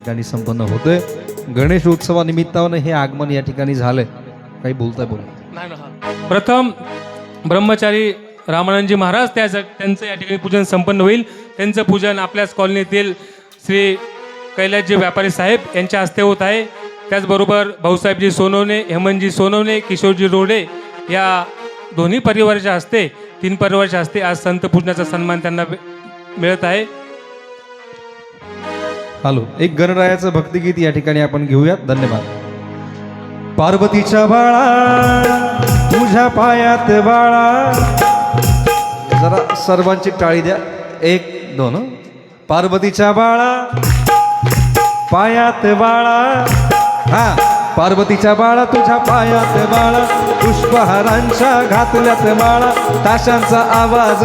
ठिकाणी संपन्न होतोय. गणेश उत्सवानिमित्तानं हे आगमन या ठिकाणी झालंय. काही बोलताय बोला. प्रथम ब्रह्मचारी रामानंदजी महाराज त्या त्यांचं या ठिकाणी पूजन संपन्न होईल. त्यांचं पूजन आपल्याच कॉलनीतील श्री कैलासजी व्यापारी साहेब यांच्या हस्ते होत आहे. त्याचबरोबर भाऊसाहेबजी सोनवणे हेमंतजी सोनवणे किशोरजी रोडे या दोन्ही परिवाराच्या हस्ते तीन परिवाराच्या हस्ते आज संत पूजनाचा सन्मान त्यांना मिळत आहे. हॅलो एक गणरायाचं भक्तिगीत या ठिकाणी आपण घेऊयात. धन्यवाद. पार्वतीच्या बाळा तुझ्या पायात बाळा. जरा सर्वांची टाळी द्या. एक दोन पार्वतीच्या बाळा पायात बाळा. हा पार्वतीच्या बाळा तुझ्या पायात बाळा. पुष्पहारांच्या घातल्यात माळा ताशांचा आवाज.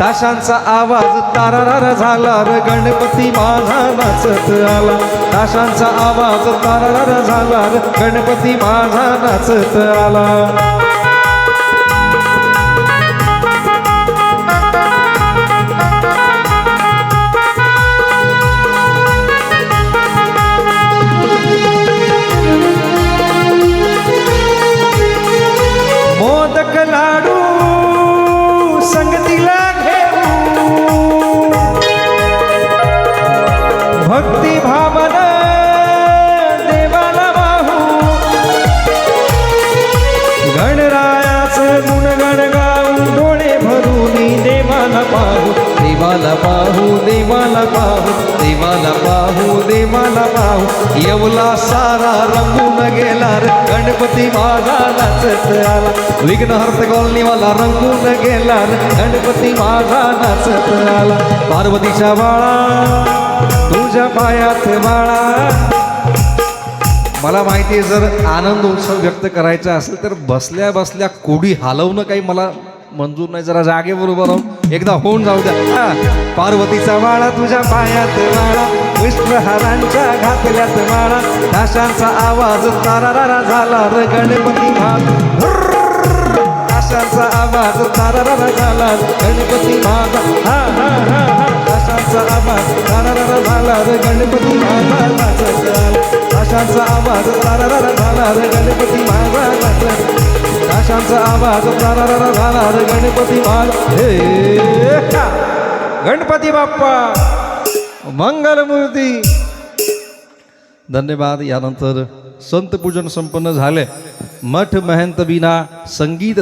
ताशांचा आवाज तारारार झाला र गणपती माझा नाचत आला. ताशांचा आवाज तारारार झाला र गणपती माझा नाचत आला. देवाला पाहू देवाला पाहू देवाला पाहू देवाला पाहू. येवला सारा रंगून गेला रे गणपती माझा नाचत आला विघ्नहर्त कॉलनीवाला रंगून गेला रे गणपती माझा नाचत आला पार्वतीच्या बाळा तुझ्या पायात बाळा. मला माहिती आहे जर आनंद उत्सव व्यक्त करायचा असेल तर बसल्या बसल्या कोडी हलवणं काही मला मंजूर नाही जरा जागेबरोबर राहून एकदा होऊन जाऊ द्या. पार्वतीचा वाळा तुझ्या पायात वाळा विष्णुहारांच्या घातल्यात माळा. ताशांचा आवाज तारारा झाला र गणपती भाग ताशांचा आवाज तारारा झाला गणपती माझा हा हा हा ताशांचा आवाज तारारा झाला र गणपती माझा ताशांचा आवाज तारारा झाला र गणपती माझा नाचत आवाज गणपती माझा हे गणपती बाप्पा. मंगलमूर्ती. धन्यवाद. यानंतर संत पूजन संपन्न झाले. मठ महंत विना संगीत